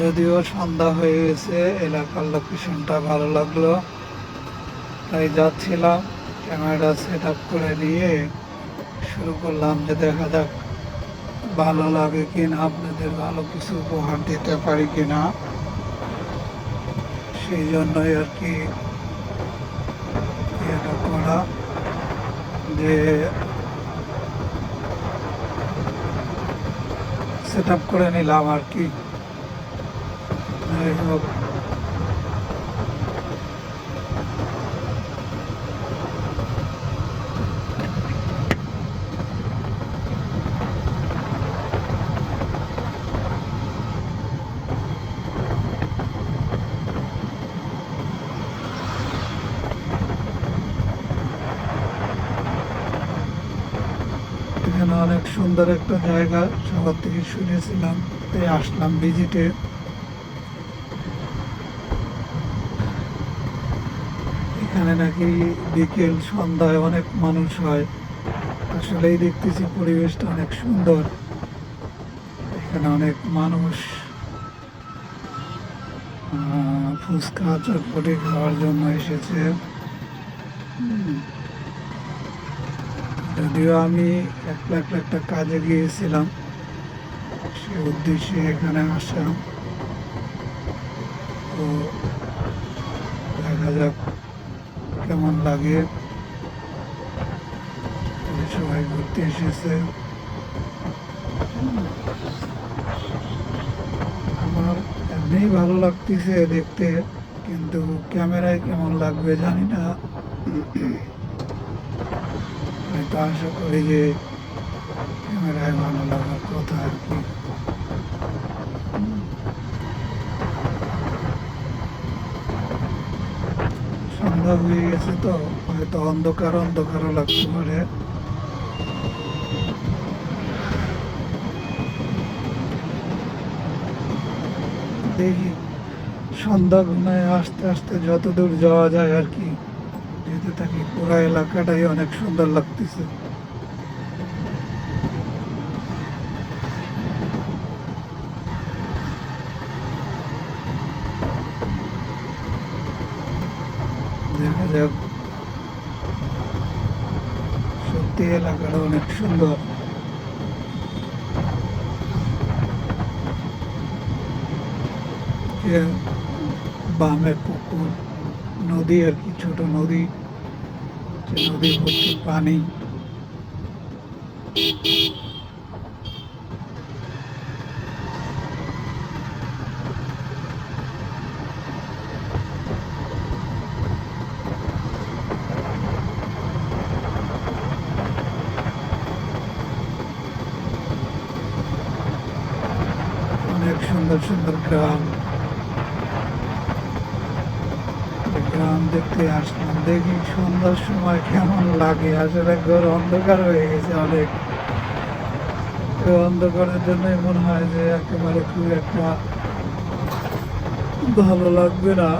যদিও সন্ধ্যা হয়ে গেছে, এলাকার লোকেশনটা ভালো লাগল। তাই যাচ্ছিলাম ক্যামেরা সেট আপ করে নিয়ে শুরু করলাম যে দেখা যাক ভালো লাগে কিনা, আপনাদের ভালো কিছু উপহার দিতে পারি কিনা। সেই জন্যই আর কি এটা করা, যে সেট আপ করে নিলাম আর কি এখানে অনেক সুন্দর একটা জায়গা শহর থেকে শুনেছিলাম তাই আসলাম ভিজিটে। এখানে নাকি বিকেল, সন্ধ্যায় অনেক মানুষ হয়। আসলেই দেখতেছি পরিবেশটা অনেক সুন্দর। এখানে অনেক মানুষ ফুচকা, চটপটি খাওয়ার জন্য এসেছে। যদিও আমি একটা একটা একটা কাজে গিয়েছিলাম, সে উদ্দেশ্যে এখানে আসা তো দেখা যাক কেমন লাগে। সবাই ঘুরতে এসেছে। আমার এমনিই ভালো লাগতেছে দেখতে, কিন্তু ক্যামেরায় কেমন লাগবে জানি না। আশা করি যে ক্যামেরায় ভালো লাগার কথা আর কি। সন্ধ্যা হয়ে গেছে তো, হয়তো অন্ধকার, অন্ধকারও লাগতে পারে। দেখি, সন্ধ্যা ঘুমায়, আস্তে আস্তে যত দূর যাওয়া যায় আর কি। যেতে থাকি, পুরো এলাকাটাই অনেক সুন্দর লাগতেছে। দেখা যাক। সত্যি এলাকাটা অনেক সুন্দর। যে বামের পুকুর, নদী আর কি, ছোট নদী। যে নদী ভর্তি পানি অনেক সুন্দর সুন্দর গ্রাম এই গ্রাম দেখতে আসলাম। দেখি সন্ধ্যার সময় কেমন লাগে। আসলে ঘর অন্ধকার হয়ে গেছে অনেক। অন্ধকারের জন্যই মনে হয় যে একেবারে খুব একটা ভালো লাগবে না।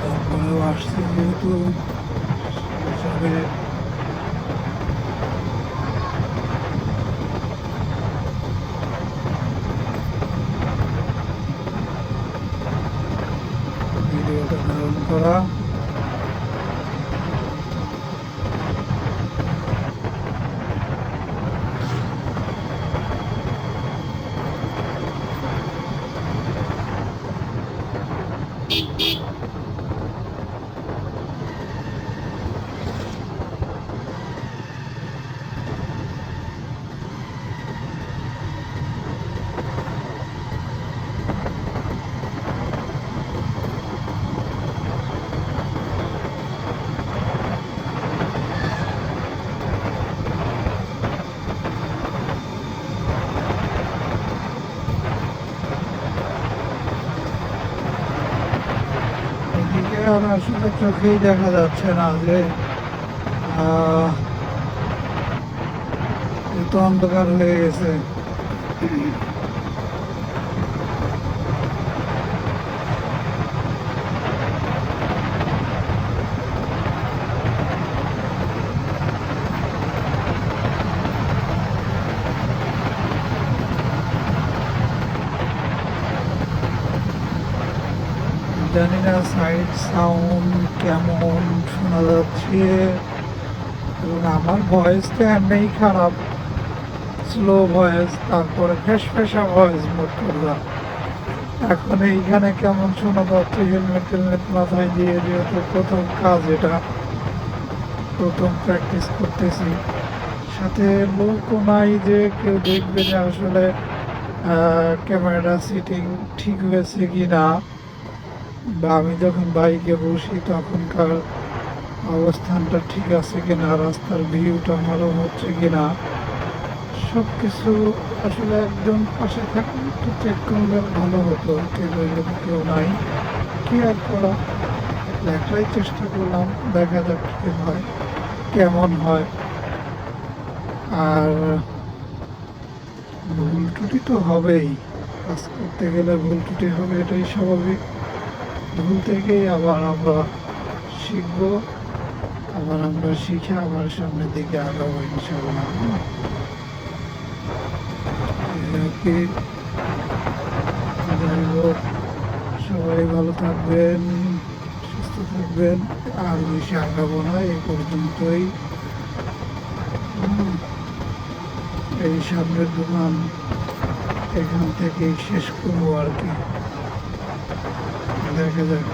তারপরেও আসছে যেহেতু। করা চোখেই দেখা যাচ্ছে না যে এত অন্ধকার হয়ে গেছে জানি না সাইড সাউন্ড কেমন শোনা যাচ্ছে? এবং আমার ভয়েসটা এমনিই খারাপ। স্লো ভয়েস তারপরে ফেস ফেসা ভয়েস মোট করলাম এখন এইখানে কেমন শোনা যাচ্ছে হেলমেট টেলমেট মাথায় দিয়ে যেহেতু প্রথম কাজ এটা, প্রথম প্র্যাকটিস করতেছি। সাথে লোকও নাই যে কেউ দেখবে যে আসলে ক্যামেরা সিটিং ঠিক হয়েছে কি না বা আমি যখন বাইকে বসি, তখনকার অবস্থানটা ঠিক আছে কিনা, রাস্তার ভিউটা ভালো হচ্ছে কিনা সব কিছু আসলে একজন পাশে থাকলে একটু চেক করলে ভালো হতো। কেউ যদি কেউ নাই। কি আর করা? দেখাই চেষ্টা করলাম, দেখা যাক কি হয়, কেমন হয়। আর ভুল ত্রুটি তো হবেই। কাজ করতে গেলে ভুল ত্রুটি হবে, এটাই স্বাভাবিক। ভুল থেকেই আবার আমরা শিখব, আবার আমরা শিখে আবার সামনের দিকে আগাবো ইনশাল্লাহ সবাই ভালো থাকবেন, সুস্থ থাকবেন, আর বেশি আগাবো না এই পর্যন্তই। এই সামনের দোকান এখান থেকেই শেষ করব আর কি। দেখা যাক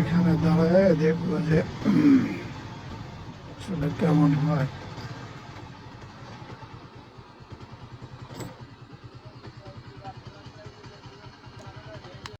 এখানে দাঁড়ায় দেখব যে আসলে কেমন হয়।